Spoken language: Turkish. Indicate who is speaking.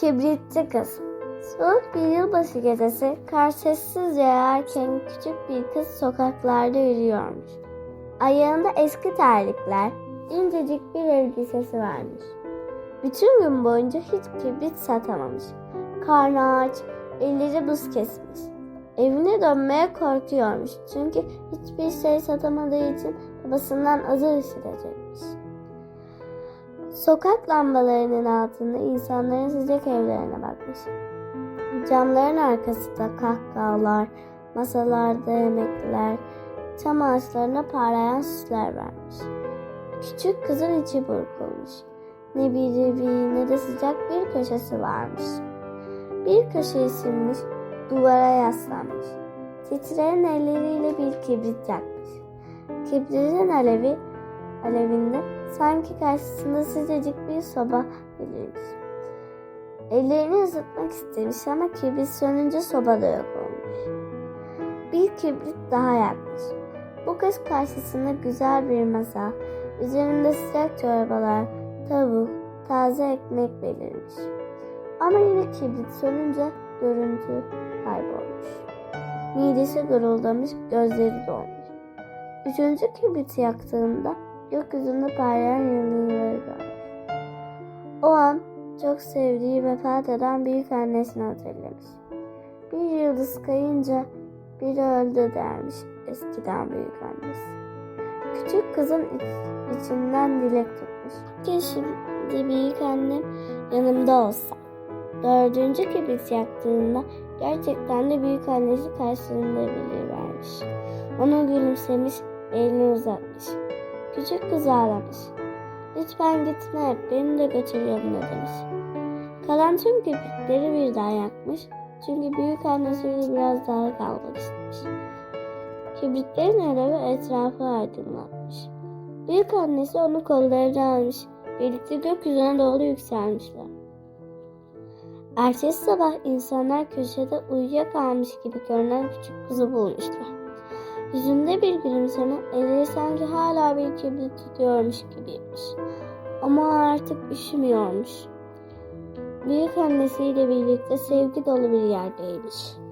Speaker 1: Kibritçi kız. Soğuk bir yılbaşı gecesi kar sessizce yağarken küçük bir kız sokaklarda yürüyormuş. Ayağında eski terlikler, incecik bir elbisesi varmış. Bütün gün boyunca hiç kibrit satamamış. Karnı aç, elleri buz kesmiş. Evine dönmeye korkuyormuş çünkü hiçbir şey satamadığı için babasından azar işitecekmiş. Sokak lambalarının altında insanların sıcak evlerine bakmış. Camların arkasında kahkahalar, masalarda yemekler, çam ağaçlarına parlayan süsler varmış. Küçük kızın içi burkulmuş. Ne bir evi ne de sıcak bir köşesi varmış. Bir köşeyi silmiş, duvara yaslanmış. Titreyen elleriyle bir kibrit yakmış. Kibritin alevi, alevinde sanki karşısında sıcacık bir soba belirmiş. Ellerini ısıtmak istemiş ama kibrit sönünce soba da yok olmuş. Bir kibrit daha yakmış. Bu kez karşısında güzel bir masa, üzerinde sıcak çorbalar, tavuk, taze ekmek belirmiş. Ama yine kibrit sönünce görüntü kaybolmuş. Midesi guruldamış, gözleri dolmuş. Üçüncü kibriti yaktığında gökyüzünde parlayan yıldızları görmüş. O an çok sevdiği vefat eden büyük annesini hatırlamış. Bir yıldız kayınca biri öldü dermiş eskiden büyük annesi. Küçük kızın iç- içinden dilek tutmuş. Ki şimdi büyük annem yanımda olsa. Dördüncü kibrit yaktığında gerçekten de büyük annesi karşılığında vermiş. Ona gülümsemiş, elini uzatmış. Küçük kız ağlamış. Lütfen gitme, beni de götür yanına demiş. Kalan tüm kibritleri birden yakmış. Çünkü büyük annesiyle biraz daha kalmak istemiş. Kibritlerin alevi etrafı aydınlatmış. Büyük annesi onu kollarına almış. Birlikte gökyüzüne doğru yükselmişler. Ertesi sabah insanlar köşede uyuyakalmış gibi görünen küçük kızı bulmuşlar. Yüzünde bir gülümseme, elleri sanki hala bir kibrit tutuyormuş gibiymiş. Ama artık üşümüyormuş. Büyük annesiyle birlikte sevgi dolu bir yerdeymiş.